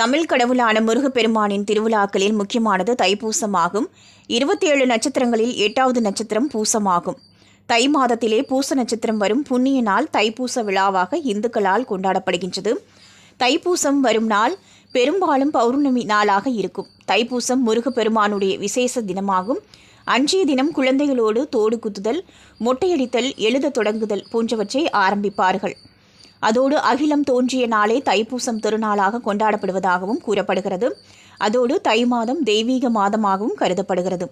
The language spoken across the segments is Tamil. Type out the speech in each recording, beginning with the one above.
தமிழ் கடவுளான முருகப்பெருமானின் திருவிழாக்களில் முக்கியமானது தைப்பூசமாகும் இருபத்தி ஏழு நட்சத்திரங்களில் எட்டாவது நட்சத்திரம் பூசமாகும். தை மாதத்திலே பூச நட்சத்திரம் வரும் புண்ணிய நாள் தைப்பூச விழாவாக இந்துக்களால் கொண்டாடப்படுகின்றது. தைப்பூசம் வரும் நாள் பெரும்பாலும் பௌர்ணமி நாளாக இருக்கும். தைப்பூசம் முருகப்பெருமானுடைய விசேஷ தினமாகும். அன்றைய தினம் குழந்தைகளோடு தோடு குத்துதல் மொட்டையடித்தல் எழுதத் தொடங்குதல் போன்றவற்றை ஆரம்பிப்பார்கள். அதோடு அகிலம் தோன்றிய நாளே தைப்பூசம் திருநாளாக கொண்டாடப்படுவதாகவும் கூறப்படுகிறது. அதோடு தை மாதம் தெய்வீக மாதமாகவும் கருதப்படுகிறது.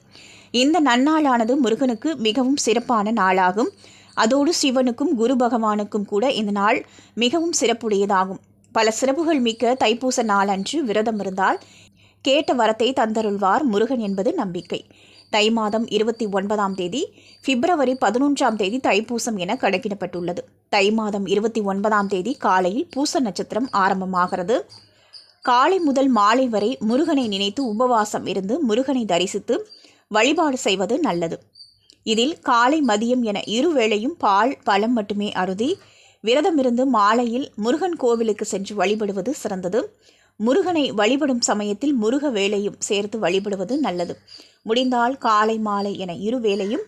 இந்த நன்னாளானது முருகனுக்கு மிகவும் சிறப்பான நாளாகும். அதோடு சிவனுக்கும் குரு பகவானுக்கும் கூட இந்த நாள் மிகவும் சிறப்புடையதாகும். பல சிறப்புகள் மிக்க தைப்பூச நாளன்று விரதம் இருந்தால் கேட்ட வரத்தை தந்தருள்வார் முருகன் என்பது நம்பிக்கை. தை மாதம் இருபத்தி ஒன்பதாம் தேதி பிப்ரவரி பதினொன்றாம் தேதி தைப்பூசம் என கணக்கிடப்பட்டுள்ளது. தை மாதம் இருபத்தி ஒன்பதாம் தேதி காலையில் பூச நட்சத்திரம் ஆரம்பமாகிறது. காலை முதல் மாலை வரை முருகனை நினைத்து உபவாசம் இருந்து முருகனை தரிசித்து வழிபாடு செய்வது நல்லது. இதில் காலை மதியம் என இருவேளையும் பால் பழம் மட்டுமே அருதி விரதமிருந்து மாலையில் முருகன் கோவிலுக்கு சென்று வழிபடுவது சிறந்தது. முருகனை வழிபடும் சமயத்தில் முருக வேலையும் சேர்த்து வழிபடுவது நல்லது. முடிந்தால் காலை மாலை என இரு வேளையும்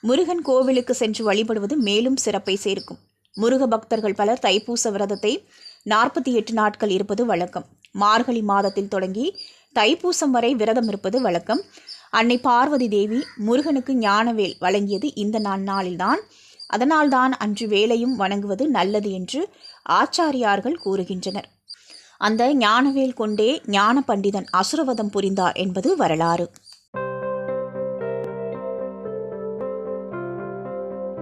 முருகன் கோவிலுக்கு சென்று வழிபடுவது மேலும் சிறப்பை சேர்க்கும். முருக பக்தர்கள் பலர் தைப்பூச விரதத்தை நாற்பத்தி எட்டு நாட்கள் இருப்பது வழக்கம். மார்கழி மாதத்தில் தொடங்கி தைப்பூசம் வரை விரதம் இருப்பது வழக்கம். அன்னை பார்வதி தேவி முருகனுக்கு ஞானவேல் வழங்கியது இந்த நாளில்தான். அதனால்தான் அன்று வேலையும் வணங்குவது நல்லது என்று ஆச்சாரியார்கள் கூறுகின்றனர். அந்த ஞானவேல் கொண்டே ஞான பண்டிதன் அசுரவதம் புரிந்தார் என்பது வரலாறு.